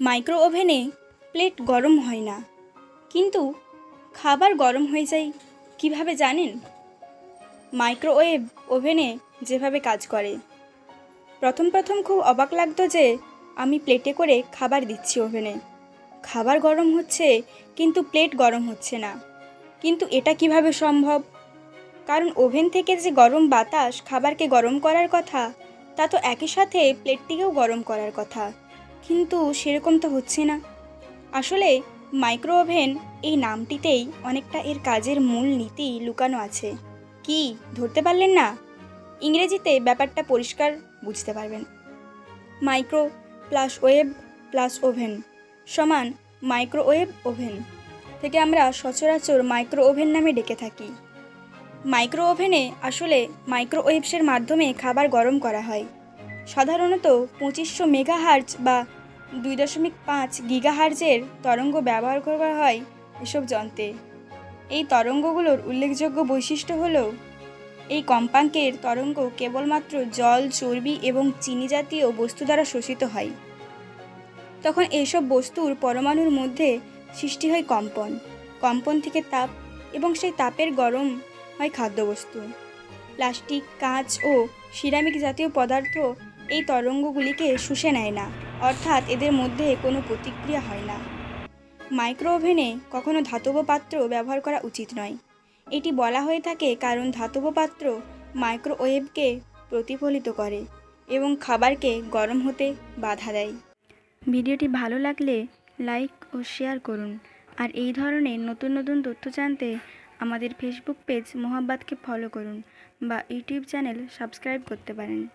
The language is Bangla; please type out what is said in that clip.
মাইক্রো ওভেনে প্লেট গরম হয় না। কিন্তু খাবার গরম হয়ে যায় কীভাবে জানেন? মাইক্রোওয়েভ ওভেনে যেভাবে কাজ করে। প্রথম প্রথম খুব অবাক লাগতো যে আমি প্লেটে করে খাবার দিচ্ছি ওভেনে। খাবার গরম হচ্ছে কিন্তু প্লেট গরম হচ্ছে না। কিন্তু এটা কীভাবে সম্ভব? কারণ ওভেন থেকে যে গরম বাতাস খাবারকে গরম করার কথা, তা তো একই সাথে প্লেটটিকেও গরম করার কথা। কিন্তু সেরকম তো হচ্ছে না। আসলে মাইক্রো ওভেন এই নামটিতেই অনেকটা এর কাজের মূল নীতি লুকানো আছে। কি, ধরতে পারলেন না? ইংরেজিতে ব্যাপারটা পরিষ্কার বুঝতে পারবেন। Micro plus wave plus oven সমান মাইক্রোওয়েভ ওভেন থেকে আমরা সচরাচর মাইক্রো ওভেন নামে ডেকে থাকি। মাইক্রো ওভেনে আসলে মাইক্রোওয়েভসের মাধ্যমে খাবার গরম করা হয়। সাধারণত পঁচিশশো মেগাহার্জ বা দুই দশমিক পাঁচ গিগাহার্জের তরঙ্গ ব্যবহার করা হয় এসব যন্ত্রে। এই তরঙ্গগুলোর উল্লেখযোগ্য বৈশিষ্ট্য হল, এই কম্পাঙ্কের তরঙ্গ কেবলমাত্র জল, চর্বি এবং চিনি জাতীয় বস্তু দ্বারা শোষিত হয়। তখন এইসব বস্তুর পরমাণুর মধ্যে সৃষ্টি হয় কম্পন। কম্পন থেকে তাপ এবং সেই তাপের গরম হয় খাদ্যবস্তু। প্লাস্টিক, কাঁচ ও সিরামিক জাতীয় পদার্থ এই তরঙ্গগুলিকে শুষে নেয় না, অর্থাৎ এদের মধ্যে কোনো প্রতিক্রিয়া হয় না। মাইক্রো ওভেনে কখনো ধাতব পাত্র ব্যবহার করা উচিত নয়। এটি বলা হয়ে থাকে কারণ ধাতব পাত্র মাইক্রোওয়েভকে প্রতিফলিত করে এবং খাবারকে গরম হতে বাধা দেয়। ভিডিওটি ভালো লাগলে লাইক ও শেয়ার করুন। আর এই ধরনের নতুন নতুন তথ্য জানতে আমাদের ফেসবুক পেজ মোহাব্বাতকে ফলো করুন বা ইউটিউব চ্যানেল সাবস্ক্রাইব করতে পারেন।